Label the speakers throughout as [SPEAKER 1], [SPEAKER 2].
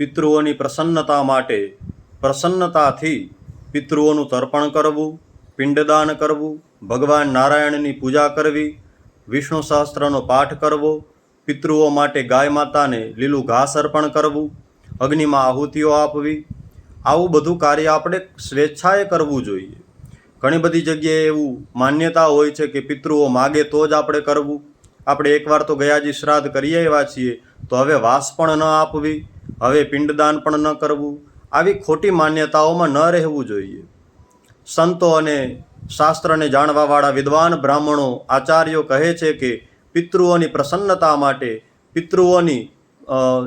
[SPEAKER 1] પિતૃઓની પ્રસન્નતા માટે પ્રસન્નતાથી પિતૃઓનું તર્પણ કરવું, પિંડદાન કરવું, ભગવાન નારાયણની પૂજા કરવી, વિષ્ણુ સહસ્ત્રનો પાઠ કરવો, પિતૃઓ માટે ગાય માતાને લીલું ઘાસ અર્પણ કરવું, અગ્નિમાં આહુતિઓ આપવી, આવું બધું કાર્ય આપણે સ્વેચ્છાએ કરવું જોઈએ. ઘણી બધી જગ્યાએ એવું માન્યતા હોય છે કે પિતૃઓ માગે તો જ આપણે કરવું. આપણે એકવાર તો ગયાજી શ્રાદ્ધ કરી આવ્યા છીએ, તો હવે વાસ પણ ન આપવી. હવે પિંડદાન પણ ન કરવું. આવી ખોટી માન્યતાઓમાં ન રહેવું જોઈએ. સંતો અને શાસ્ત્રને જાણવાવાળા વિદ્વાન બ્રાહ્મણો આચાર્યો કહે છે કે, પિતૃઓની પ્રસન્નતા માટે, પિતૃઓની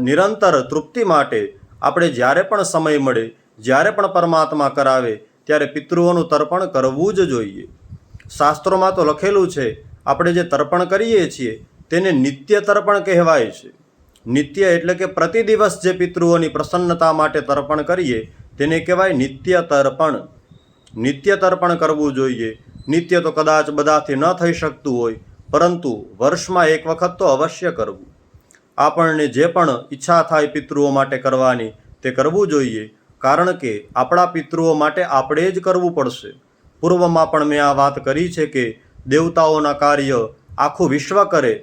[SPEAKER 1] નિરંતર તૃપ્તિ માટે આપણે જ્યારે પણ સમય મળે, જ્યારે પણ પરમાત્મા કરાવે, ત્યારે પિતૃઓનું તર્પણ કરવું જ જોઈએ. શાસ્ત્રોમાં તો લખેલું છે, આપણે જે તર્પણ કરીએ છીએ, તેને નિત્ય તર્પણ કહેવાય છે. નિત્ય એટલે કે પ્રતિ દિવસ જે પિતૃઓની પ્રસન્નતા માટે તર્પણ કરીએ, તેને કહેવાય નિત્ય તર્પણ નિત્ય તર્પણ કરવું જોઈએ. નિત્ય તો કદાચ બધાથી ન થઈ શકતું હોય, પરંતુ વર્ષમાં એક વખત તો અવશ્ય કરવું. આપણને જે પણ ઈચ્છા થાય પિતૃઓ માટે કરવાની, તે કરવું જોઈએ, કારણ કે આપણા પિતૃઓ માટે આપણે જ કરવું પડશે. પૂર્વમાં પણ મેં આ વાત કરી છે કે દેવતાઓના કાર્ય આખું વિશ્વ કરે,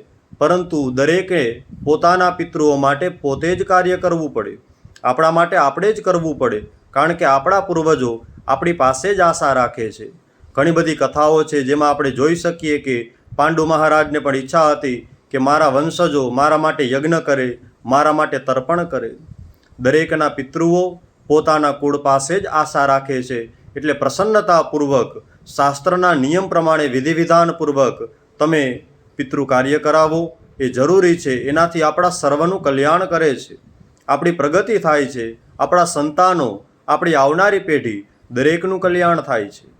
[SPEAKER 1] પરંતુ દરેકે પોતાના પિતૃઓ માટે પોતે જ કાર્ય કરવું પડે. આપણા માટે આપણે જ કરવું પડે, કારણ કે આપણા પૂર્વજો આપણી પાસે જ આશા રાખે છે. ઘણી બધી કથાઓ છે જેમાં આપણે જોઈ શકીએ કે પાંડુ મહારાજને પણ ઈચ્છા હતી કે મારા વંશજો મારા માટે યજ્ઞ કરે, મારા માટે તર્પણ કરે. દરેકના પિતૃઓ પોતાના કુળ પાસે જ આશા રાખે છે. એટલે પ્રસન્નતાપૂર્વક, શાસ્ત્રના નિયમ પ્રમાણે વિધિવિધાનપૂર્વક તમે પિતૃ કાર્ય કરાવો એ જરૂરી છે. એનાથી આપણા સર્વનું કલ્યાણ કરે છે. આપણી પ્રગતિ થાય છે. આપણા સંતાનો, આપણી આવનારી પેઢી દરેકનું કલ્યાણ થાય છે.